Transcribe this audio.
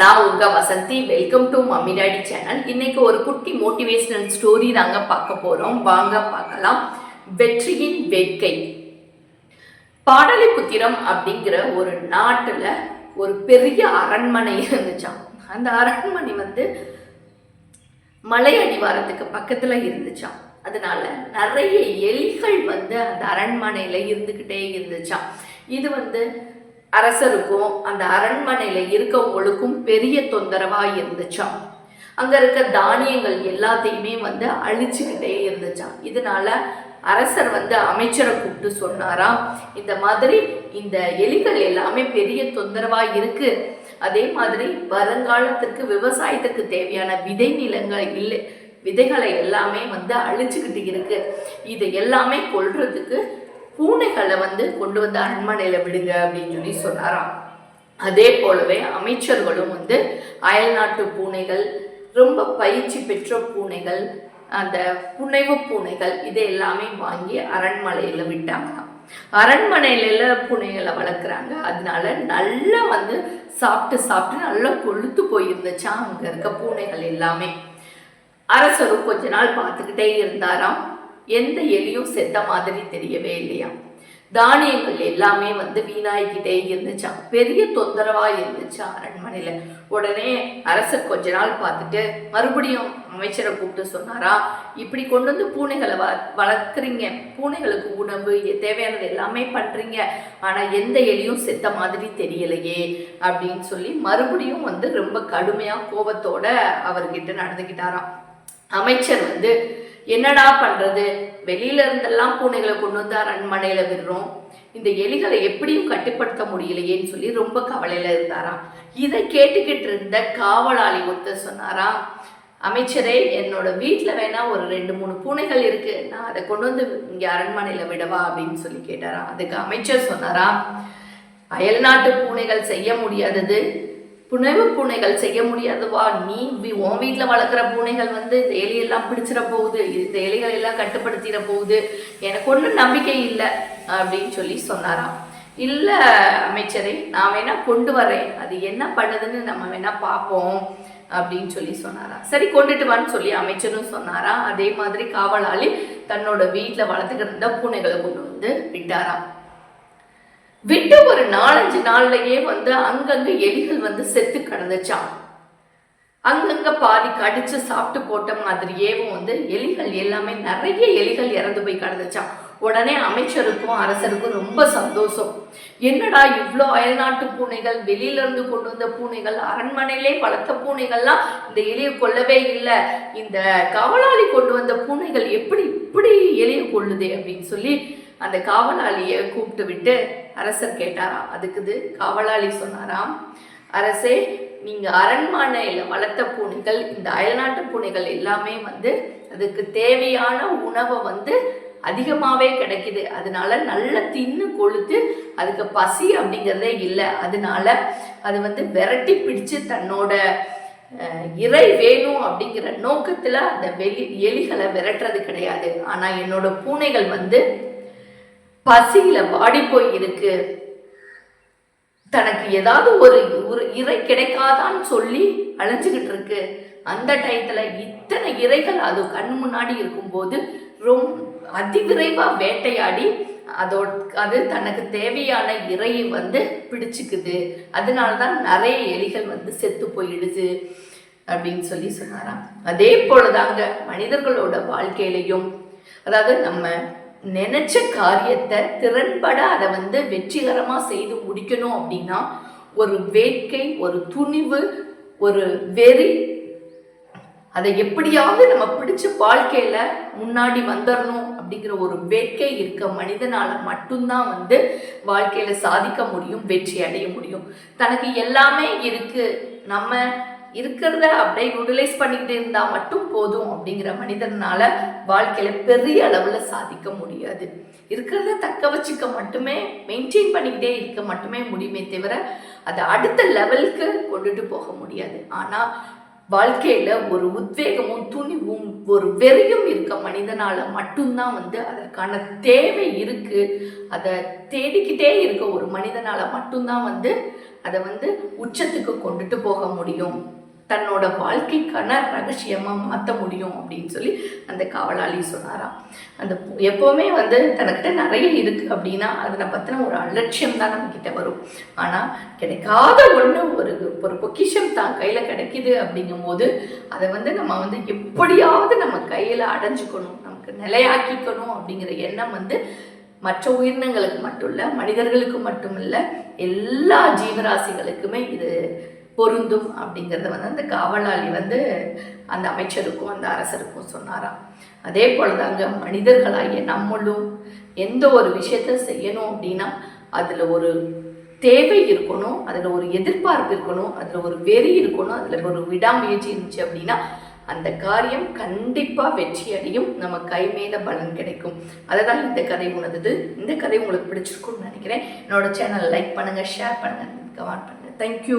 நான் உங்க Vasanthi. Welcome to mummy daddy channel இன்னைக்கு ஒரு குட்டி மோட்டிவேஷனல் ஸ்டோரி தாங்க பார்க்க போறோம். வாங்க பார்க்கலாம். வெற்றியின் வேட்கை. பாடலிபுத்திரம் அப்படிங்கிற ஒரு நாட்டுல ஒரு பெரிய அரண்மனை இருந்துச்சாம். அந்த அரண்மனை வந்து மலை அடிவாரத்துக்கு பக்கத்துல இருந்துச்சாம். அதனால நிறைய எலிகள் வந்து அந்த அரண்மனையில இருந்துகிட்டே இருந்துச்சாம். இது வந்து அரசருக்கும் அந்த அரண்மனையில இருக்கவங்களுக்கும் பெரிய தொந்தரவா இருந்துச்சாம். அங்க இருக்க தானியங்கள் எல்லாத்தையுமே வந்து அழிச்சுக்கிட்டே இருந்துச்சாம். இதனால அரசர் வந்து அமைச்சரை கூப்பிட்டு சொன்னாராம் இந்த மாதிரி இந்த எலிகள் எல்லாமே பெரிய தொந்தரவா இருக்கு. அதே மாதிரி வருங்காலத்திற்கு விவசாயத்துக்கு தேவையான விதை நிலங்கள் இல்லை விதைகளை எல்லாமே வந்து அழிச்சுக்கிட்டு இருக்கு. இதை எல்லாமே கொள்றதுக்கு பூனைகளை வந்து கொண்டு வந்து அரண்மனையில் விடுங்க அப்படின்னு சொல்லி சொன்னாராம். அதே போலவே அமைச்சர்களும் வந்து அயல்நாட்டு பூனைகள் ரொம்ப பயிற்சி பெற்ற பூனைகள் அந்த புனைவு பூனைகள் இது எல்லாமே வாங்கி அரண்மனையில் விட்டாங்களாம். அரண்மனையில பூனைகளை வளர்க்குறாங்க. அதனால நல்லா வந்து சாப்பிட்டு சாப்பிட்டு நல்லா கொழுத்து போயிருந்துச்சா அங்கே இருக்க பூனைகள் எல்லாமே. அரசரும் கொஞ்ச நாள் பார்த்துக்கிட்டே இருந்தாராம். எந்த எலியும் செத்த மாதிரி தெரியவே இல்லையா? தானியங்கள் எல்லாமே வந்து வீணாகிக்கிட்டே இருந்துச்சா? பெரிய தொந்தரவா இருந்துச்சா அரண்மனையில? உடனே அரசர் கொஞ்ச நாள் பார்த்துட்டு மறுபடியும் அமைச்சரை கூப்பிட்டு சொன்னாரா? இப்படி கொண்டு வந்து பூனைகளை வ வளர்க்குறீங்க. பூனைகளுக்கு உணவு தேவையானது எல்லாமே பண்றீங்க. ஆனா எந்த எலியும் செத்த மாதிரி தெரியலையே அப்படின்னு சொல்லி மறுபடியும் வந்து ரொம்ப கடுமையா கோபத்தோட அவர்கிட்ட நடந்துக்கிட்டாராம் அமைச்சர் வந்து என்னடா பண்றது? வெளியில இருந்தெல்லாம் பூனைகளை கொண்டு வந்து அரண்மனையில விடுறோம். இந்த எலிகளை எப்படியும் கட்டுப்படுத்த முடியலையேன்னு சொல்லி ரொம்ப கவலையில இருந்தாராம். இதை கேட்டுக்கிட்டு இருந்த காவலாளி ஒருத்தர் சொன்னாராம் அமைச்சரே என்னோட வீட்டில் வேணா ஒரு ரெண்டு மூணு பூனைகள் இருக்கு. நான் அதை கொண்டு வந்து இங்கே அரண்மனையில் விடவா? அப்படின்னு சொல்லி கேட்டாராம். அதுக்கு அமைச்சர் சொன்னாராம் அயல்நாட்டு பூனைகள் செய்ய முடியாதது. புனைவு பூனைகள் செய்ய முடியாதுவா? நீ உன் வீட்டில் வளர்க்குற பூனைகள் வந்து இந்த எலியெல்லாம் பிடிச்சிட போகுது. இந்த எலிகள் எல்லாம் கட்டுப்படுத்திட போகுது. எனக்கு ஒன்றும் நம்பிக்கை இல்லை அப்படின்னு சொல்லி சொன்னாராம். இல்லை அமைச்சரை நான் வேணா கொண்டு வரேன். அது என்ன பண்ணுதுன்னு நம்ம வேணா பார்ப்போம் அப்படின்னு சொல்லி சொன்னாராம். சரி கொண்டுட்டு வான்னு சொல்லி அமைச்சரும் சொன்னாராம். அதே மாதிரி காவலாளி தன்னோட வீட்டில் வளர்த்துக்கிட்டு இருந்த பூனைகளை கொண்டு வந்து விட்டாராம். விட்டு ஒரு நாலஞ்சு நாள்லயே வந்து அங்கங்க எலிகள் வந்து செத்து கிடந்துச்சாம் அங்கங்க பாதி கடிச்சு சாப்பிட்டு போட்ட மாதிரியேவும் வந்து எலிகள் எல்லாமே நிறைய எலிகள் இறந்து போய் கிடந்துச்சான் உடனே அமைச்சருக்கும் அரசருக்கும் ரொம்ப சந்தோஷம். என்னடா இவ்வளோ அயல்நாட்டு பூனைகள் வெளியில இருந்து கொண்டு வந்த பூனைகள் அரண்மனையிலே வளர்த்த பூனைகள்லாம் இந்த எலியை கொல்லவே இல்லை. இந்த காவலாளி கொண்டு வந்த பூனைகள் எப்படி இப்படி எலியை கொள்ளுதே அப்படின்னு சொல்லி அந்த காவலாளியை கூப்பிட்டு விட்டு அரசர் கேட்டாராம். அதுக்குது காவலாளி சொன்னாராம் அரசே நீங்க அரண்மனையில வளர்த்த பூனைகள் இந்த அயல்நாட்டு பூனைகள் எல்லாமே வந்து அதுக்கு தேவையான உணவை வந்து அதிகமாகவே கிடைக்குது. அதனால நல்ல தின்னு கொழுத்து அதுக்கு பசி அப்படிங்கிறதே இல்லை. அதனால அது வந்து விரட்டி பிடிச்சு தன்னோட இறை வேணும் அப்படிங்கிற நோக்கத்துல அந்த வெளி எலிகளை விரட்டுறது கிடையாது. ஆனா என்னோட பூனைகள் வந்து பசியில வாடி போய் இருக்கு. தனக்கு ஏதாவது ஒரு ஒரு இறை கிடைக்காதான்னு சொல்லி அலைஞ்சுக்கிட்டு இருக்கு. அந்த டயத்துல இத்தனை இறைகள் அது கண் முன்னாடி இருக்கும்போது ரொம்ப அதிவிரைவா வேட்டையாடி அதோட அது தனக்கு தேவையான இறையை வந்து பிடிச்சுக்குது. அதனால தான் நிறைய எலிகள் வந்து செத்து போயிடுது அப்படின்னு சொல்லி சொன்னாராம். அதே போலதாங்க மனிதர்களோட வாழ்க்கையிலையும். அதாவது நம்ம நினச்ச காரியத்தை திறன்பட அதை வந்து வெற்றிகரமாக செய்து முடிக்கணும் அப்படின்னா ஒரு வேட்கை ஒரு துணிவு ஒரு வெறி அதை எப்படியாவது நம்ம பிடிச்ச வாழ்க்கையில முன்னாடி வந்துடணும் அப்படிங்கிற ஒரு வேட்கை இருக்க மனிதனால மட்டும்தான் வந்து வாழ்க்கையில சாதிக்க முடியும் வெற்றி அடைய முடியும். தனக்கு எல்லாமே இருக்கு. நம்ம இருக்கிறத அப்படியே யூட்டிலைஸ் பண்ணிக்கிட்டு இருந்தால் மட்டும் போதும் அப்படிங்கிற மனிதனால் வாழ்க்கையில் பெரிய அளவில் சாதிக்க முடியாது. இருக்கிறத தக்க வச்சுக்க மட்டுமே மெயின்டைன் பண்ணிக்கிட்டே இருக்க மட்டுமே முடியுமே தவிர அதை அடுத்த லெவலுக்கு கொண்டுட்டு போக முடியாது. ஆனால் வாழ்க்கையில் ஒரு உத்வேகமும் துணிவும் ஒரு வெறியும் இருக்க மனிதனால் மட்டும்தான் வந்து அதற்கான தேவை இருக்குது அதை தேடிக்கிட்டே இருக்க ஒரு மனிதனால் மட்டும்தான் வந்து அதை வந்து உச்சத்துக்கு கொண்டுட்டு போக முடியும். தன்னோட வாழ்க்கைக்கான ரகசியமாக மாற்ற முடியும் அப்படின்னு சொல்லி அந்த காவலாளி சொன்னாராம். அந்த எப்போவுமே வந்து தனக்கிட்ட நிறைய இருக்கு அப்படின்னா அதனை பற்றின ஒரு அலட்சியம் தான் நம்ம கிட்ட வரும். ஆனால் கிடைக்காத ஒன்று ஒரு ஒரு பொக்கிஷம் தான் கையில் கிடைக்குது அப்படிங்கும்போது அதை வந்து நம்ம வந்து எப்படியாவது நம்ம கையில் அடைஞ்சுக்கணும் நமக்கு நிலையாக்கிக்கணும் அப்படிங்கிற எண்ணம் வந்து மற்ற உயிரினங்களுக்கு மட்டும் இல்லை மனிதர்களுக்கு மட்டும் இல்லை எல்லா ஜீவராசிகளுக்குமே இது பொருந்தும் அப்படிங்கிறத வந்து அந்த காவலாளி வந்து அந்த அமைச்சருக்கும் அந்த அரசருக்கும் சொன்னாராம். அதே போல தாங்க மனிதர்களாகிய நம்மளும் எந்த ஒரு விஷயத்த செய்யணும் அப்படின்னா அதில் ஒரு தேவை இருக்கணும் அதில் ஒரு எதிர்பார்ப்பு இருக்கணும் அதில் ஒரு வெறி இருக்கணும் அதில் ஒரு விடாமுயற்சி இருந்துச்சு அப்படின்னா அந்த காரியம் கண்டிப்பாக வெற்றி அடையும் நம்ம கை மேலே பலன் கிடைக்கும். அதை தான் இந்த கதை உணர்ந்தது இந்த கதை உங்களுக்கு பிடிச்சிருக்கும்னு நினைக்கிறேன். என்னோட சேனலை லைக் பண்ணுங்கள் ஷேர் பண்ணுங்கள் கமெண்ட் பண்ணுங்கள் தேங்க்யூ